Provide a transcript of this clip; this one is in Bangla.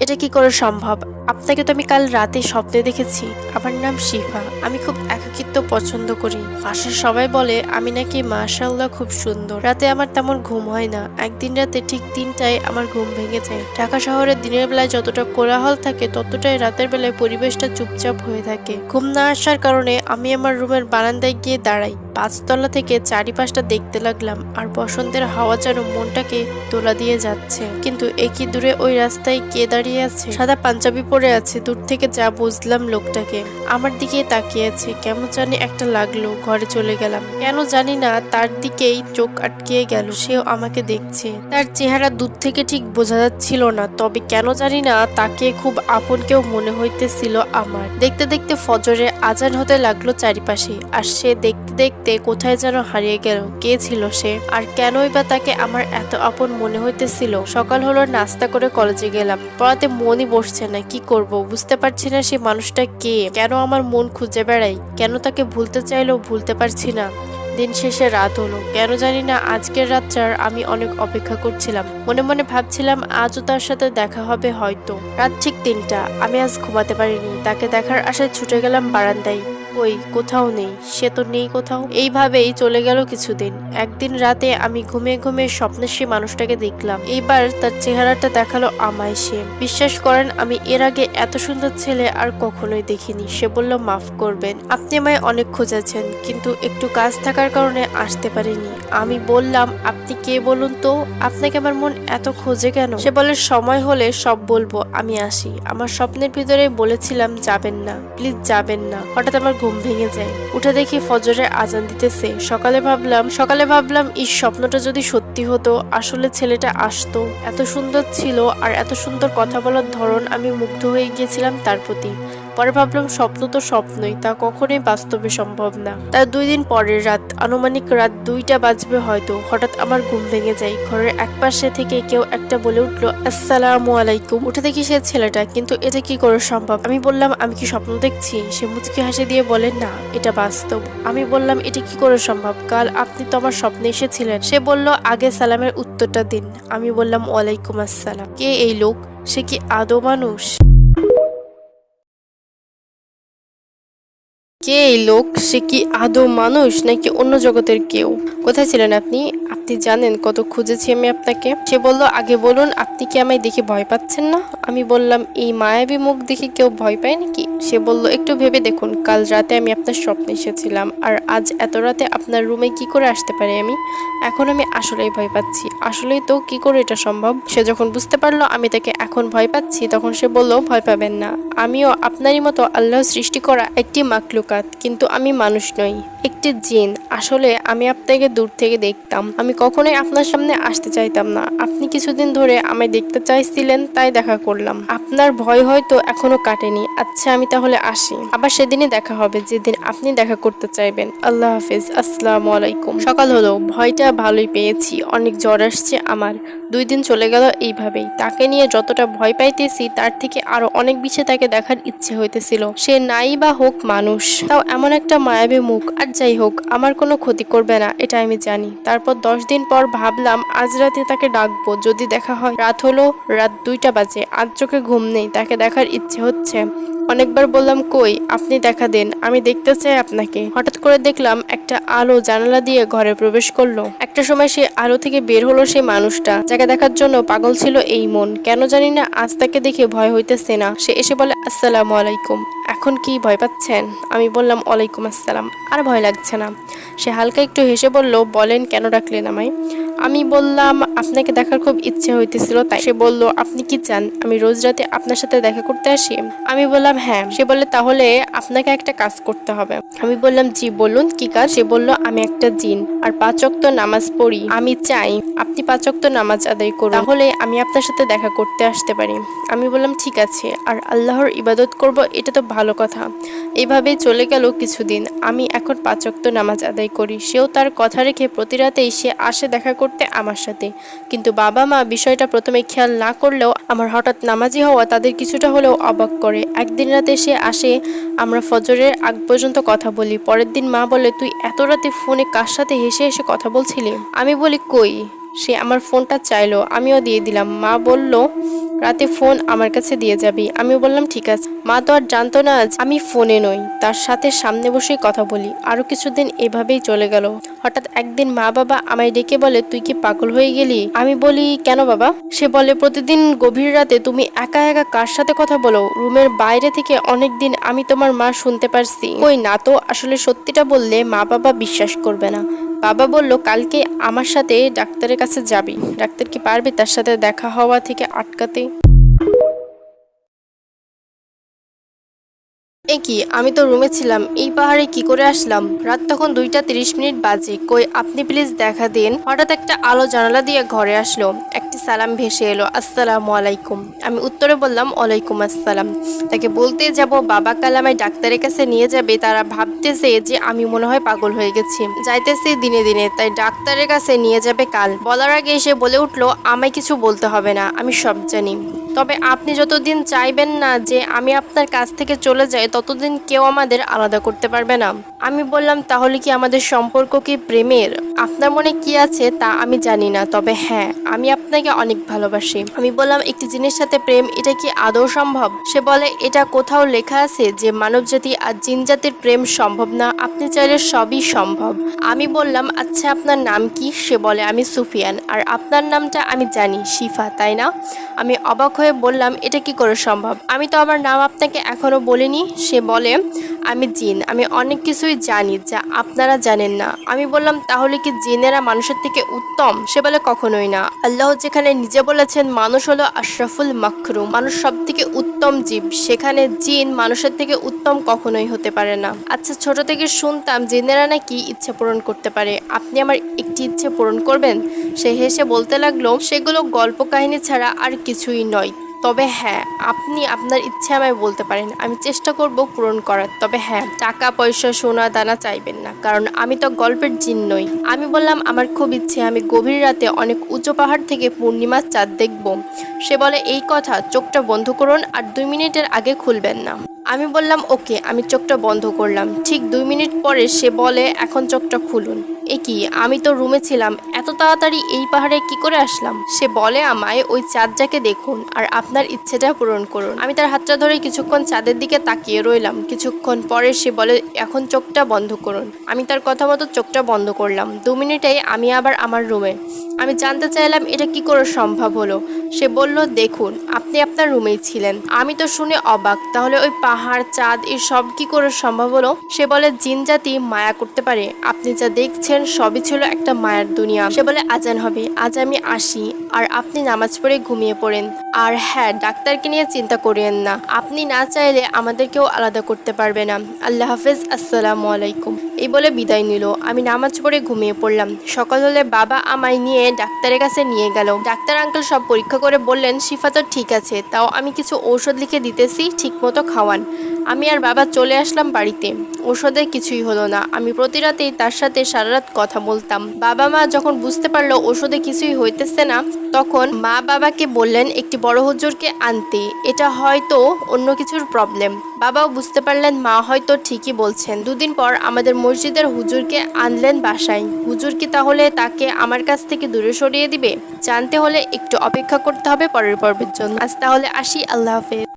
এটা কি করে সম্ভব? আপনাকে তো আমি কাল রাতে স্বপ্নে দেখেছি। আমার নাম শিফা। আমি খুব একাকিত্ব পছন্দ করি। বাসার সবাই বলে, আমি নাকি মাশাআল্লাহ খুব সুন্দর। রাতে আমার তেমন ঘুম হয় না। একদিন রাতে ঠিক তিনটায় আমার ঘুম ভেঙে যায়। ঢাকা শহরে দিনের বেলায় যতটা কোলাহল থাকে, ততটাই রাতের বেলায় পরিবেশটা চুপচাপ হয়ে থাকে। ঘুম না আসার কারণে আমি আমার রুমের বারান্দায় গিয়ে দাঁড়াই। পাঁচতলা থেকে চারিপাশটা দেখতে লাগলাম আর বসন্তের হাওয়া যেন মনটাকে তোলা দিয়ে যাচ্ছে। কিন্তু একই দূরে ওই রাস্তায় কে দাঁড়িয়ে আছে? সাদা পাঞ্জাবি পরে আছে, দূর থেকে যা বুঝলাম লোকটাকে। আমার দিকে তাকিয়ে আছে, কেমন জানি একটা লাগল, ঘরে চলে গেলাম। কেন জানি না, তার দিকেই চোখ আটকে গেল, সেও আমাকে দেখছে। তার চেহারা দূর থেকে ঠিক বোঝা যাচ্ছিল না, তবে কেন জানি না, তাকে খুব আপন কেউ মনে হইতেছিল আমার। দেখতে দেখতে ফজরে আজান হতে লাগল চারিপাশে, আর সে দেখতে দেখতে কোথায় যেন হারিয়ে গেল, কে ছিল সে? আর কেনই বা তাকে আমার এত আপন মনে হইতেছিল? সকাল হলো, নাস্তা করে কলেজে গেলাম। পড়াতে মনই বসছে না, কি করব? বুঝতে পারছি না সে মানুষটা কে। কেন আমার মন খুঁজে বেড়াই কেন তাকে ভুলতে চাইলেও ভুলতে পারছি না? দিন শেষে রাত হলো। কেন জানি না, আজকের রাতটার আমি অনেক অপেক্ষা করছিলাম। মনে মনে ভাবছিলাম, আজও তার সাথে দেখা হবে হয়তো। রাত ঠিক তিনটা। আমি আজ ঘুমাতে পারিনি। তাকে দেখার আশায় ছুটে গেলাম বারান্দায়। ওই কোথাও নেই, সে তো নেই কোথাও। এইভাবেই চলে গেল কিছুদিন। একদিন রাতে আমি ঘুমিয়ে ঘুমিয়ে স্বপ্নে সে মানুষটাকে দেখলাম। এইবার তার চেহারাটা দেখাল আমায় সে। বিশ্বাস করেন, আমি এর আগে এত সুন্দর ছেলে আর কখনোই দেখিনি। সে বলল, মাফ করবেন, আপনি আমায় অনেক খোঁজাছেন, কিন্তু একটু কাজ থাকার কারণে আসতে পারিনি। আমি বললাম, আপনি কে বলুন তো? আপনাকে আমার মন এত খোঁজে কেন? সে বলে, সময় হলে সব বলব, আমি আসি। আমার স্বপ্নের ভিতরে বলেছিলাম, যাবেন না, প্লিজ যাবেন না। হঠাৎ আমার ঘুম ভেঙে যায়। উঠে দেখি ফজরে আজান দিতেছে। সকালে ভাবলাম সকালে ভাবলাম এই স্বপ্নটা যদি সত্যি হতো, আসলে ছেলেটা আসতো। এত সুন্দর ছিল আর এত সুন্দর কথা বলার ধরন আমি মুগ্ধ হয়ে গিয়েছিলাম তার প্রতি। পরে ভাবলাম স্বপ্ন তো স্বপ্নই, তা কখনোই বাস্তবে সম্ভব না। তার দুই দিন পরের রাত, আনুমানিক রাত দুইটা বাজবে হয়তো, হঠাৎ আমার ঘুম ভেঙে যায়। ঘরের এক পাশে থেকে কেউ একটা বলে উঠল, আসসালামু আলাইকুম। উঠে দেখি সে ছেলেটা, কিন্তু এটা কি করে সম্ভব? আমি বললাম, আমি কি স্বপ্ন দেখছি? সে মুচকি হাসি দিয়ে বলে, না, এটা বাস্তব। আমি বললাম, এটা কি করে সম্ভব? কাল আপনি তো আমার স্বপ্নে এসেছিলেন। সে বলল, আগে সালামের উত্তরটা দিন। আমি বললাম, ওয়ালাইকুম আসসালাম। কে এই লোক? সে কি আদৌ মানুষ? কে এই লোক, সে কি আদৌ মানুষ নাকি অন্য জগতের কেউ? কোথায় ছিলেন আপনি? আপনি জানেন কত খুঁজেছি আমি আপনাকে। সে বলল, আগে বলুন, আপনি কি আমায় দেখে ভয় পাচ্ছেন না? আমি বললাম, এই মায়াবী মুখ দেখে কেউ ভয় পায় নাকি? সে বলল, একটু ভেবে দেখুন, কাল রাতে আমি আপনার স্বপ্নে এসেছিলাম, আর আজ এত রাতে আপনার রুমে কি করে আসতে পারি আমি? এখন আমি আসলেই ভয় পাচ্ছি। আসলেই তো কি করে এটা সম্ভব? সে যখন বুঝতে পারল, আমি তাকে এখন ভয় পাচ্ছি, তখন সে বলল, ভয় পাবেন না। আমিও আপনারই মতো আল্লাহ সৃষ্টি করা একটি মাকলুকাত কিন্তু আমি মানুষ নই, একটি জিন। আসলে আমি আপনাকে দূর থেকে দেখতাম। আমি কখনোই আপনার সামনে আসতে চাইতাম না। আপনি কিছুদিন ধরে আমায় দেখতে চাইছিলেন, তাই দেখা করলাম। আপনার ভয় হয়তো এখনও কাটেনি। আচ্ছা আমি তাহলে আসি। আবার সেদিনই দেখা হবে, যেদিন আপনি দেখা করতে চাইবেন। আল্লাহ হাফিজ। আসসালামু আলাইকুম। সকাল হলো। ভয়টা ভালোই পেয়েছি। অনেক জ্বর আসছে আমার। দুই দিন চলে গেল এইভাবেই। তাকে নিয়ে যতটা ভয় পাইতেছি, তার থেকে আরও অনেক বেশি তাকে দেখার ইচ্ছে হইতেছিল। সে নাই বা হোক মানুষ। তাও এমন একটা মায়াবী মুখ, আর যাই হোক, আমার কোনো ক্ষতি করবে না, এটা আমি জানি। তারপর দশ দিন পর ভাবলাম, আজ রাতে তাকে ডাকবো, যদি দেখা হয়। রাত হলো, রাত দুইটা বাজে, আজ চোখে ঘুম নেই, তাকে দেখার ইচ্ছে হচ্ছে। অনেকবার বললাম, কই, আপনি দেখা দেন, আমি দেখতে চাই আপনাকে। হঠাৎ করে দেখলাম, একটা আলো জানালা দিয়ে ঘরে প্রবেশ করল। একটা সময় সে আলো থেকে বের হলো সেই মানুষটা। যাকে দেখার জন্য পাগল ছিল এই মন। কেন জানি না, আজ তাকে দেখে ভয় হইতেছে না। সে এসে বলে, আসসালামু আলাইকুম। এখন কি ভয় পাচ্ছেন? আমি বললাম, ওয়ালাইকুম আসসালাম। আর ভয় লাগছে না। সে হালকা একটু হেসে বলল, বলেন, কেন ডাকলেন আমায়? আমি বললাম, আপনাকে দেখার খুব ইচ্ছে হইতেছিল, তাই। সে বলল, আপনি কি চান? আমি রোজ রাতে আপনার সাথে দেখা করতে আসি? আমি বললাম হ্যাঁ। সে বললে, তাহলে আপনাকে একটা কাজ করতে হবে। আমি বললাম, জি, বলুন। কি কাজ? সে বলল, আমি একটা জিন আর পাঁচ ওয়াক্ত নামাজ পড়ি। আমি চাই আপনি পাঁচ ওয়াক্ত নামাজ আদায় করুন। তাহলে আমি আপনার সাথে দেখা করতে আসতে পারি। আমি বললাম, ঠিক আছে। আর আল্লাহর ইবাদত করব, এটা তো ভালো কথা। এভাবে চলে গেল কিছুদিন। আমি এখন পাঁচ ওয়াক্ত নামাজ আদায় করি। সেও তার কথা রেখে প্রতি রাতেই সে আসে দেখা করতে আমার সাথে। কিন্তু বাবা মা বিষয়টা প্রথমে খেয়াল না করলেও আমার হঠাৎ নামাজি হওয়া তাদের কিছুটা হলেও অবাক করে। একদিন রাতে সে আসে, আমরা ফজরের আগ পর্যন্ত কথা বলি। পরের দিন মা বলে, তুই এত রাতে ফোনে কার সাথে হেসে হেসে কথা বলছিলি? আমি বলি, কই? সে আমার ফোনটা চাইলো, আমিও দিয়ে দিলাম। মা বলল, রাতে ফোন আমার কাছে দিয়ে যাবি। আমি বললাম, ঠিক আছে। মা তো আর জানতো না আজ আমি ফোনে নই, তার সাথে সামনে বসেই কথা বলি। আরও কিছুদিন এভাবেই চলে গেল। হঠাৎ একদিন মা বাবা আমায় ডেকে বলে, তুই কি পাগল হয়ে গেলি? আমি বলি, কেন বাবা? সে বলে, প্রতিদিন গভীর রাতে তুমি একা একা কার সাথে কথা বলো? রুমের বাইরে থেকে অনেক দিন আমি তোমার মা শুনতে পারছি। কই না তো, আসলে সত্যিটা বললে মা বাবা বিশ্বাস করবে না। বাবা বলল, কালকে আমার সাথে ডাক্তারের কাছে যাবি। ডাক্তার কি পারবে তার সাথে দেখা হওয়া থেকে আটকাতে? কি, আমি তো রুমে ছিলাম, এই পাহাড়ে কি করে আসলাম? রাত তখন দুইটা তিরিশ মিনিট বাজে। কই, আপনি প্লিজ দেখা দিন। হঠাৎ একটা আলো জানালা দিয়ে ঘরে আসলো। একটি সালাম ভেসে এলো, আসসালামু আলাইকুম। আমি উত্তরে বললাম, ওয়ালাইকুম আসসালাম। তাকে বলতে যাব, বাবা কাল আমায় ডাক্তারের কাছে নিয়ে যাবে, তারা ভাবতেছে যে আমি মনে হয় পাগল হয়ে গেছি। যাইতেছি দিনে দিনে, তাই ডাক্তারের কাছে নিয়ে যাবে কাল। বলার আগে এসে বলে উঠল, আমায় কিছু বলতে হবে না, আমি সব জানি। তবে আপনি যতদিন চাইবেন না যে আমি আপনার কাছ থেকে চলে যাই ততদিন কেউ আমাদের আলাদা করতে পারবে না। আমি বললাম, তাহলে কি আমাদের সম্পর্ক কি প্রেমের? আপনার মনে কি আছে তা আমি জানি না, তবে হ্যাঁ আমি আপনাকে অনেক ভালোবাসি। আমি বললাম, একটি জিনিস সাথে প্রেম, এটা কি আদৌ সম্ভব? সে বলে, এটা কোথাও লেখা আছে যে মানবজাতি আর জিনজাতির প্রেম সম্ভব না, আপনি চাইলে সবই সম্ভব। আমি বললাম আচ্ছা আপনার নাম কি? সে বলে, আমি সুফিয়ান, আর আপনার নামটা আমি জানি, শিফা, তাই না? আমি অবাক হয়ে বললাম, এটা কি করে সম্ভব? আমি তো আমার নাম আপনাকে এখনও বলিনি সে বলে, আমি জিন, আমি অনেক কিছুই জানি যা আপনারা জানেন না। আমি বললাম, তাহলে কি জিনেরা মানুষের থেকে উত্তম? সে বলে, কখনোই না। আল্লাহ যেখানে নিজে বলেছেন, মানুষ হলো আশরাফুল মাকরুম। মানুষ সব থেকে উত্তম জীব, সেখানে জিন মানুষের থেকে উত্তম কখনোই হতে পারে না। আচ্ছা ছোট থেকে শুনতাম জিনেরা নাকি ইচ্ছে পূরণ করতে পারে। আপনি আমার একটি ইচ্ছে পূরণ করবেন? সে হেসে বলতে লাগল, সেগুলো গল্প কাহিনী ছাড়া আর কিছুই নয়। তবে হ্যাঁ আপনি আপনার ইচ্ছে আমায় বলতে পারেন। আমি চেষ্টা করব পূরণ করার। তবে হ্যাঁ টাকা, পয়সা, সোনা, দানা চাইবেন না। কারণ আমি তো গল্পের জিন নই। আমি বললাম, আমার খুব ইচ্ছে, আমি গভীর রাতে অনেক উঁচু পাহাড় থেকে পূর্ণিমার চাঁদ দেখব। সে বলে, এই কথা, চোখটা বন্ধ করুন আর দুই মিনিটের আগে খুলবেন না। আমি বললাম, ওকে। আমি চোখটা বন্ধ করলাম। ঠিক দুই মিনিট পরে সে বলে, এখন চোখটা খুলুন। এ কি? আমি তো রুমে ছিলাম। এত তাড়াতাড়ি এই পাহাড়ে কি করে আসলাম? সে বলে, আমায় ওই চাঁদটাকে দেখুন আর আপনার ইচ্ছেটা পূরণ করুন। আমি তার হাতটা ধরে কিছুক্ষণ চাঁদের দিকে তাকিয়ে রইলাম। কিছুক্ষণ পরে সে বলে, এখন চোখটা বন্ধ করুন। আমি তার কথা মতো চোখটা বন্ধ করলাম। দু মিনিটেই আমি আবার আমার রুমে। আমি জানতে চাইলাম, এটা কি করে সম্ভব হলো? সে বলল, দেখুন, আপনি আপনার রুমেই ছিলেন। আমি তো শুনে অবাক, তাহলে ওই পাহাড় চাঁদ, এসব সব কি করে সম্ভব হলো? সে বলে, জিন জাতি মায়া করতে পারে। আপনি যা দেখছেন সবই ছিল একটা মায়ার দুনিয়া। সে বলে, আজান হবে। আজ আমি আসি। আর আপনি নামাজ পড়ে ঘুমিয়ে পড়েন। আর হ্যাঁ ডাক্তারকে নিয়ে চিন্তা করিয়েন না। আপনি না চাইলে আমাদেরকেও আলাদা করতে পারবে না। আল্লাহ হাফেজ। আসসালামু আলাইকুম। এই বলে বিদায় নিল। আমি নামাজ পড়ে ঘুমিয়ে পড়লাম। সকাল হলে বাবা আমায় নিয়ে ডাক্তারের কাছে নিয়ে গেল। ডাক্তার আঙ্কেল সব পরীক্ষা করে বললেন, শিফা তো ঠিক আছে, তাও আমি কিছু ঔষধ লিখে দিতেছি, ঠিকমতো খাওয়ান। আমি আর বাবা চলে আসলাম বাড়িতে। ওষুধে কিছুই হলো না। আমি প্রতি রাতেই তার সাথে সারা রাত কথা বলতাম। বাবা মা যখন বুঝতে পারল ওষুধে কিছুই হইতেছে না, তখন মা বাবাকে বললেন, একটি বড় হুজুরকে আনতে। এটা হয়তো অন্য কিছুর প্রবলেম বাবাও বুঝতে পারলেন, মা হয়তো ঠিকই বলছেন। দুদিন পর আমাদের মসজিদের হুজুরকে আনলেন বাসায়। হুজুর কি তাহলে তাকে আমার কাছ থেকে দূরে সরিয়ে দিবে? জানতে হলে একটু অপেক্ষা করতে হবে পরের পর্বের জন্য। আজ তাহলে আসি। আল্লাহ হাফেজ।